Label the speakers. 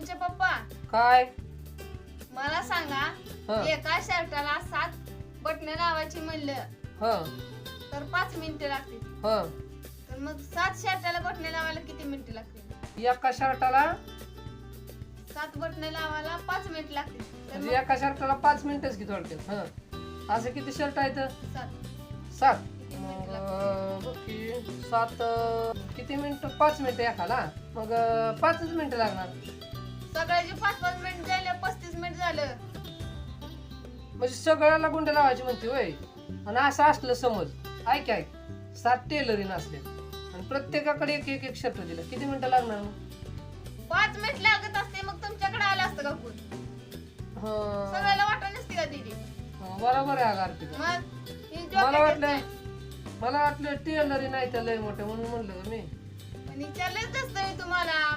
Speaker 1: पंच पप्पा.
Speaker 2: काय?
Speaker 1: मला सांगा
Speaker 2: हं.
Speaker 1: एका शर्टाला सात बटन लावायची म्हणलं
Speaker 2: ह.
Speaker 1: तर पाच मिनिटं लागतील.
Speaker 2: ह.
Speaker 1: तर मग सात शर्टाला बटन लावायला किती मिनिटं लागतील?
Speaker 2: एका शर्टाला?
Speaker 1: सात बटन लावायला पाच मिनिट लागतील. तर
Speaker 2: म्हणजे
Speaker 1: मग
Speaker 2: एका शर्टाला पाच मिनिटच की थोडक्यात ह. असं किती शर्ट आहेत?
Speaker 1: सात.
Speaker 2: सात.
Speaker 1: किती
Speaker 2: मग
Speaker 1: मिनिटं
Speaker 2: अं, बघ की सात अं, किती मिनिट? पाच मिनिटं एकाला. मग अं, पाचच मिनिटं लागणार.
Speaker 1: सगळ्याचे पाच पाच मिनिट झाले पस्तीस मिनिट झालं.
Speaker 2: म्हणजे सगळ्याला गुंडे लावायची म्हणते होय. आणि असं असलं समज. ऐक ऐक. सात टेलरीन असले. आणि प्रत्येकाकडे एक एक एक शर्ट दिलं. किती मिनिटं लागणार मग?
Speaker 1: पाच मिनिट लागत असते मग तुमच्याकडे आलं असतं का कोण
Speaker 2: हं,
Speaker 1: सगळ्याला वाटत नसते का
Speaker 2: हं, बरोबर आहे अगं
Speaker 1: मग ही
Speaker 2: मला
Speaker 1: डोक्यात
Speaker 2: वाटलं. मला वाटलं टेलरी नाही त्या लय मोठे म्हणून म्हणलं गं मी?
Speaker 1: पण विचारलंच असतं मी तुम्हाला.